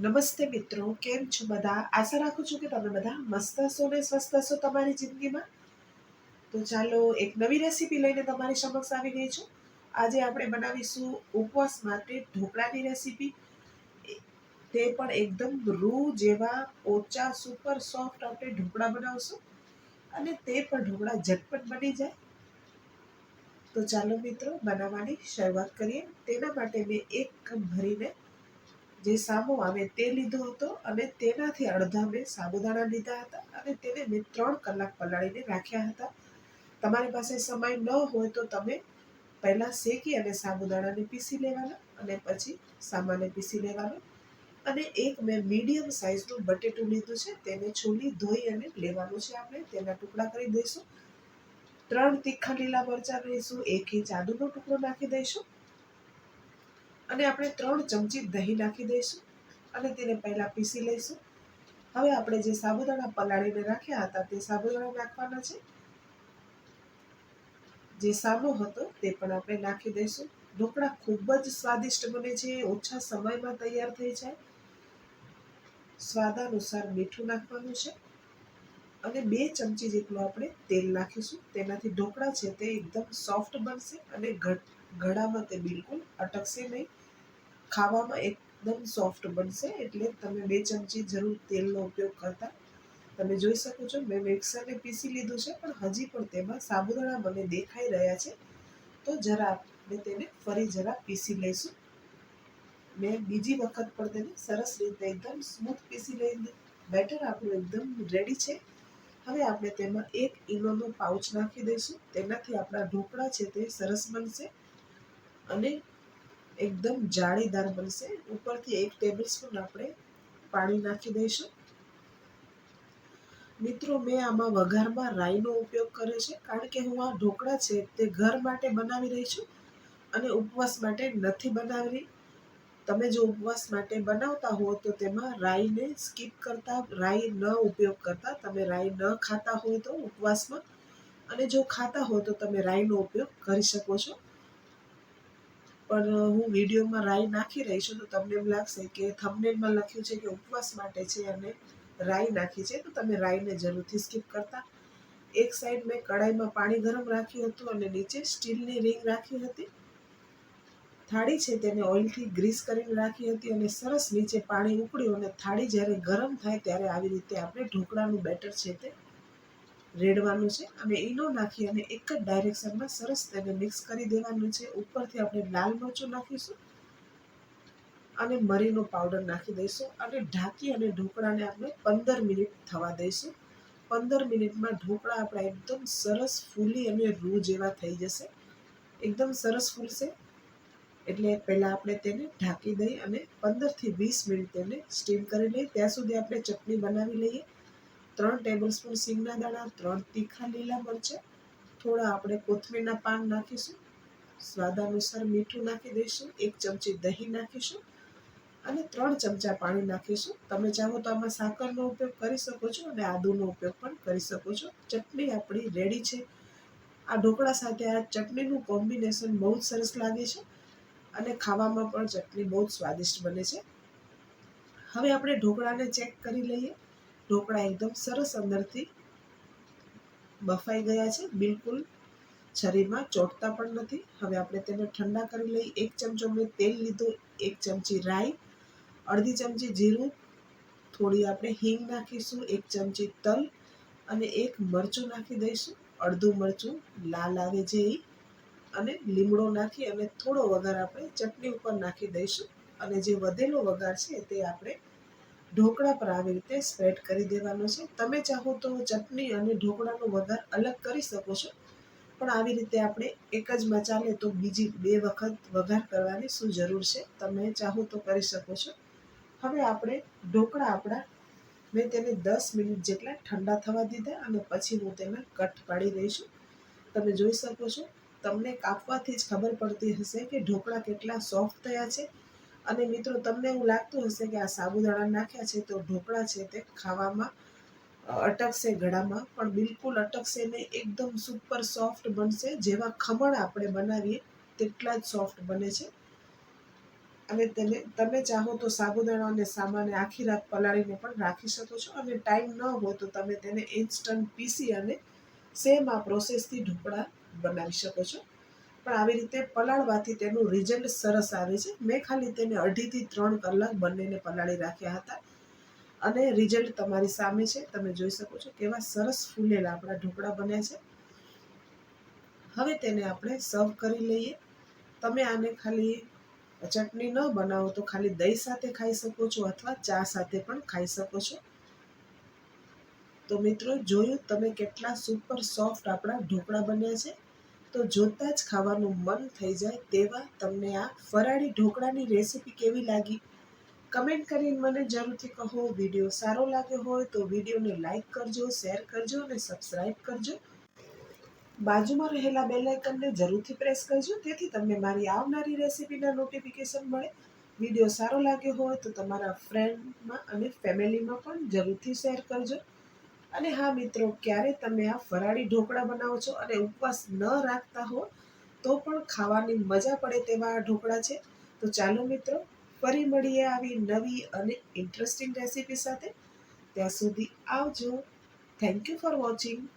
નમસ્તે મિત્રો, કેમ છો બધા? આશા રાખું છું કે તમે બધા મસ્ત હશો ને સ્વસ્થ હશો તમારી જિંદગીમાં? તો ચાલો એક નવી રેસીપી લઈને તમારી સમક્ષ આવી ગઈ છું. આજે આપણે બનાવીશું ઉપવાસ માટે ઢોકળાની રેસીપી. તે પણ એકદમ રૂ જેવા ઓછા સુપર સોફ્ટ આપણે ઢોકળા બનાવશું. અને તે પણ ઢોકળા ઝટપટ બની જાય. તો ચાલો મિત્રો, બનાવવાની શરૂઆત કરીએ. તેના માટે મેં એક કપ ભરીને જે સામો આવે તે લીધો હતો અને તેનાથી અડધા મેં સાબુદાણા લીધા હતા અને તેને મેં ત્રણ કલાક પલાળીને રાખ્યા હતા. તમારી પાસે સમય ન હોય તો તમે પહેલાં શેકી અને સાબુદાણાને પીસી લેવાના અને પછી સામાને પીસી લેવાનો. અને એક મેં મીડિયમ સાઇઝનું બટેટું લીધું છે તેને છોલી ધોઈ અને લેવાનું છે આપણે. તેના ટુકડા કરી દઈશું. ત્રણ તીખા લીલા મરચાં લઈશું, એક ઇંચ આદુનો ટુકડો નાખી દઈશું. અને આપણે ત્રણ ચમચી દહીં નાખી દઈશું અને તેને પહેલાં પીસી લઈશું. હવે આપણે જે સાબુદાણા પલાળીને રાખ્યા હતા તે સાબુદાણા નાખવાના છે. જે સામો હતો તે પણ આપણે નાખી દઈશું. ઢોકળા ખૂબ જ સ્વાદિષ્ટ બને છે ઓછા સમયમાં તૈયાર થઈ જાય. સ્વાદાનુસાર મીઠું નાખવાનું છે. અને બે ચમચી જેટલું આપણે તેલ નાખીશું. તેનાથી ઢોકળા છે તે એકદમ સોફ્ટ બનશે અને ગળામાં તે બિલકુલ અટકશે નહીં. ખાવામાં એકદમ સોફ્ટ બનશે એટલે તમે બે ચમચી જરૂર તેલનો ઉપયોગ કરતા તમે જોઈ શકો છો, મેં મિક્સરને પીસી લીધું છે, પણ હજી પણ તેમાં સાબુદાણા મને દેખાઈ રહ્યા છે. તો જરા આપણે તેને ફરી જરા પીસી લઈશું. મેં બીજી વખત પણ તેને સરસ રીતે એકદમ સ્મૂથ પીસી લઈ બેટર આપણું એકદમ રેડી છે. હવે આપણે તેમાં એક ઈનોનો પાઉચ નાખી દઈશું. તેનાથી આપણા ઢોકળા છે તે સરસ બનશે અને એકદમ જાળીદાર બનશે. ઉપરથી એક ટેબલ સ્પૂન આપણે પાણી નાખી દઈશું. મિત્રો, મેં આમાં વઘારમાં રાઈનો ઉપયોગ કર્યો છે, કારણ કે હું આ ઢોકળા છે તે ઘર માટે બનાવી રહી છું અને ઉપવાસ માટે નથી બનાવી તમે જો ઉપવાસ માટે બનાવતા હો, તો તેમાં રાઈને સ્કીપ કરતા, રાઈ ન ઉપયોગ કરતા તમે રાઈ ન ખાતા હોય તો ઉપવાસમાં. અને જો ખાતા હો, તો તમે રાઈનો ઉપયોગ કરી શકો છો. પણ હું વિડીયોમાં રાઈ નાખી રહી છું, તો તમને એમ લાગશે કે થંબનેલમાં લખ્યું છે કે ઉપવાસ માટે છે અને રાઈ નાખી છે, તો તમે રાઈને જરૂરથી સ્કીપ કરતા. એક સાઈડ મેં કડાઈમાં પાણી ગરમ રાખ્યું હતું અને નીચે સ્ટીલની રિંગ રાખી હતી. થાળી છે તેને ઓઇલથી ગ્રીસ કરીને રાખી હતી અને સરસ નીચે પાણી ઉકળ્યું અને થાળી જ્યારે ગરમ થાય ત્યારે આવી રીતે આપણે ઢોકળાનું બેટર છે તે રેડવાનું છે અને ઈનો નાખી અને એક જ ડાયરેક્શનમાં સરસ તેને મિક્સ કરી દેવાનું છે. ઉપરથી આપણે લાલ મરચું નાખીશું અને મરીનો પાવડર નાખી દઈશું અને ઢાંકી અને ઢોકળાને આપણે પંદર મિનિટ થવા દઈશું. પંદર મિનિટમાં ઢોકળા આપણા એકદમ સરસ ફૂલી અને રૂ જેવા થઈ જશે. એકદમ સરસ ફૂલશે. એટલે પહેલાં આપણે તેને ઢાંકી દઈ અને પંદરથી વીસ મિનિટ તેને સ્ટીમ કરી લઈએ. ત્યાં સુધી આપણે ચટણી બનાવી લઈએ. ત્રણ ટેબલસ્પૂન સિંગના દાણા, ત્રણ તીખા લીલા મરચાં, થોડા આપણે કોથમીરના પાન નાખીશું. સ્વાદ અનુસાર મીઠું નાખી દઈશું. એક ચમચી દહીં નાખીશું અને ત્રણ ચમચા પાણી નાખીશું. તમે ચાહો તો આમાં સાકરનો ઉપયોગ કરી શકો છો અને આદુનો ઉપયોગ પણ કરી શકો છો. ચટણી આપણી રેડી છે. આ ઢોકળા સાથે આ ચટણીનું કોમ્બિનેશન બહુ જ સરસ લાગે છે. અને ખાવામાં પણ ચટણી બહુ જ સ્વાદિષ્ટ બને છે. હવે આપણે ઢોકળાને ચેક કરી લઈએ. ઢોકળા એકદમ સરસ અંદરથી બફાઈ ગયા છે. બિલકુલ શરીરમાં ચોટતા પણ નથી. હવે આપણે તેને ઠંડા કરી લઈએ. એક ચમચો મેં તેલ લીધું. એક ચમચી રાઈ, અડધી ચમચી જીરું, થોડી આપણે હિંગ નાખીશું, એક ચમચી તલ અને એક મરચું નાખી દઈશું. અડધું મરચું લાલ આવે જે અને લીમડો નાખી અને થોડો વઘાર આપણે ચટણી ઉપર નાખી દઈશું. અને જે વધેલો વઘાર છે તે આપણે ઢોકળા પર આવી રીતે સ્પ્રેડ કરી દેવાનો છે. તમે ચાહો તો ચટણી અને ઢોકળાનો વઘાર અલગ કરી શકો છો, પણ આવી રીતે આપણે એક જ માં તો બીજી બે વખત વઘાર કરવાની શું જરૂર છે? તમે ચાહો તો કરી શકો છો. હવે આપણે ઢોકળા આપણા મેં તેને દસ મિનિટ જેટલા ઠંડા થવા દીધા અને પછી હું તેને કટ પાડી દઈશું. તમે જોઈ શકો છો તમને કાપવાથી જ ખબર પડતી હશે કે ઢોકળા કેટલા સોફ્ટ થયા છે. અને મિત્રો, તમને એવું લાગતું હશે કે આ સાબુદાણા નાખ્યા છે તો ઢોકળા છે તે ખાવામાં અટકશે ગળામાં, પણ બિલકુલ અટકશે ને એકદમ સુપર સોફ્ટ બનશે. જેવા ખમણ આપણે બનાવીએ તેટલા જ સોફ્ટ બને છે. અને તેને, તમે ચાહો તો સાબુદાણા અને સામાને આખી રાત પલાળીને પણ રાખી શકો છો. અને ટાઈમ ન હોય તો તમે તેને ઇન્સ્ટન્ટ પીસી અને સેમ આ પ્રોસેસથી ઢોકળા બનાવી શકો છો. પણ આવી રીતે પલાળવાથી તેનું રિઝલ્ટ સરસ આવે છે. મેં ખાલી તેને અઢીથી ત્રણ કલાક બંનેને પલાળી રાખ્યા હતા. અને રિઝલ્ટ તમારી સામે છે. તમે જોઈ શકો છો કેવા સરસ ફૂલેલા આપણા ઢોકળા બન્યા છે. હવે તેને આપણે સર્વ કરી લઈએ. તમે આને ખાલી ચટણી ન બનાવો તો ખાલી દહીં સાથે ખાઈ શકો છો અથવા ચા સાથે પણ ખાઈ શકો છો. તો મિત્રો જોયું તમે કેટલા સુપર સોફ્ટ આપણા ઢોકળા બન્યા છે. તો જોતાં જ ખાવાનું મન થઈ જાય તેવા તમને આ ફરાળી ઢોકળાની રેસીપી કેવી લાગી? કમેન્ટ કરીને મને જરૂરથી કહો. વીડિયો સારો લાગ્યો હોય તો વિડીયોને લાઈક કરજો, શેર કરજો અને સબસ્ક્રાઈબ કરજો. બાજુમાં રહેલા બેલ આઇકનને જરૂરથી પ્રેસ કરજો, તેથી તમને મારી આવનારી રેસીપીના નોટિફિકેશન મળે. વીડિયો સારો લાગ્યો હોય તો તમારા ફ્રેન્ડમાં અને ફેમિલીમાં પણ જરૂરથી શેર કરજો. અને હા મિત્રો, ક્યારે તમે આ ફરાળી ઢોકળા બનાવો છો અને ઉપવાસ ન રાખતા હો, તો પણ ખાવાની મજા પડે તેવા ઢોકળા છે. તો ચાલો મિત્રો, ફરી મળીએ આવી નવી અને ઇન્ટરેસ્ટિંગ રેસીપી સાથે. ત્યાં સુધી આવજો. Thank you for watching